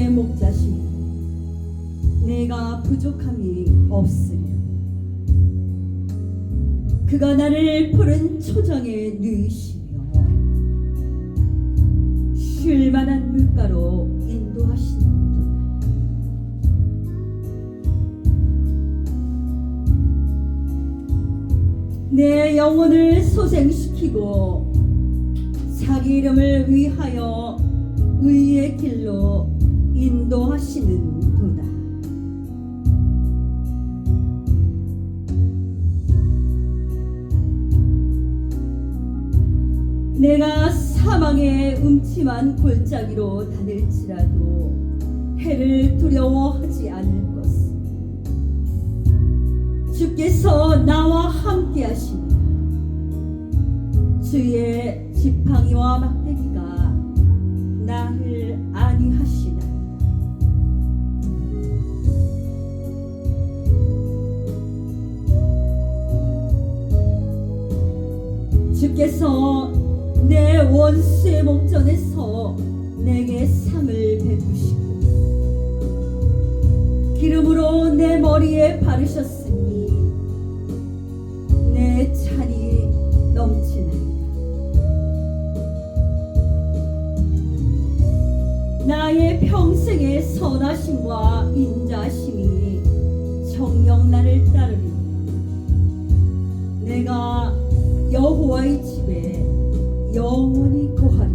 나의 목자시니 내가 부족함이 없으리라. 그가 나를 푸른 초장에 누이시며 쉴 만한 물가로 인도하시는도다 내 영혼을 소생시키고 자기 이름을 위하여 의의 길로 인도하시는 도다. 내가 사망의 음침한 골짜기로 다닐지라도 해를 두려워하지 않을 것은 주께서 나와 함께 하시니 주의 지팡이와 막대기가 나를 안위하시 주께서 내 원수의 목전에서 내게 상을 베푸시고 기름으로 내 머리에 바르셨으니 내 찬이 넘치나이다. 나의 평생의 선하심과 인자심이 정녕 나를 따르리니 내가 여호와의 집에 영원히 거하리.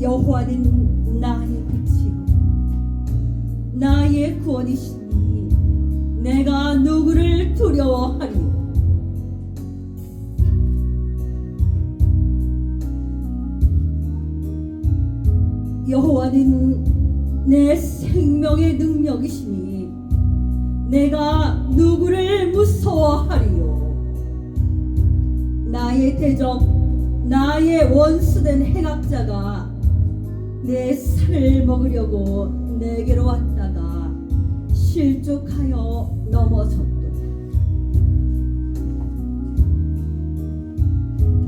여호와는 나의 빛이요. 나의 구원이시니 내가 누구를 두려워하리요. 여호와는 내 생명의 능력이시니 내가 누구를 무서워하리요 나의 대적 나의 원수된 행악자가 내 살을 먹으려고 내게로 왔다가 실족하여 넘어졌도다.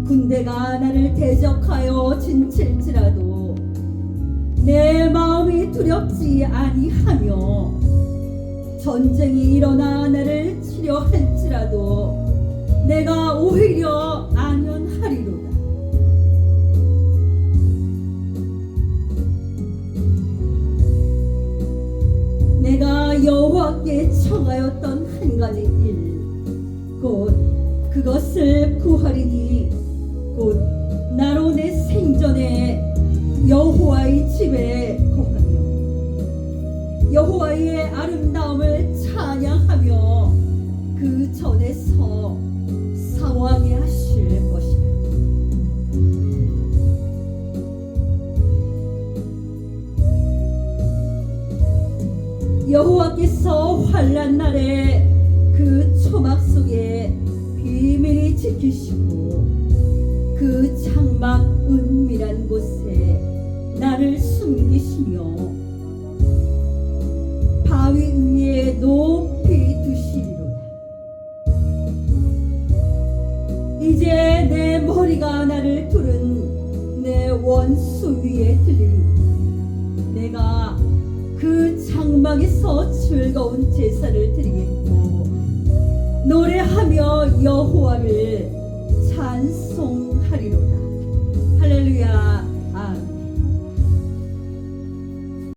군대가 나를 대적하여 진칠지라도 내 마음이 두렵지 아니하며 전쟁이 일어나 나를 치려 할지라도 내가 오히려 안연하리로다. 내가 여호와께 청하였던 한 가지 일, 곧 그것을 구하리니 곧 나로 내 생전에 여호와의 집에 거하며 여호와의 아름다움을 여호와께서 환란 날에 그 초막 속에 비밀히 지키시고 그 장막 은밀한 곳에 나를 숨기시며 바위 위에 높이 두시리로다. 이제 내 머리가 나를 두른 내 원수 위에 들리리. 내 장막에서 즐거운 제사를 드리겠고 노래하며 여호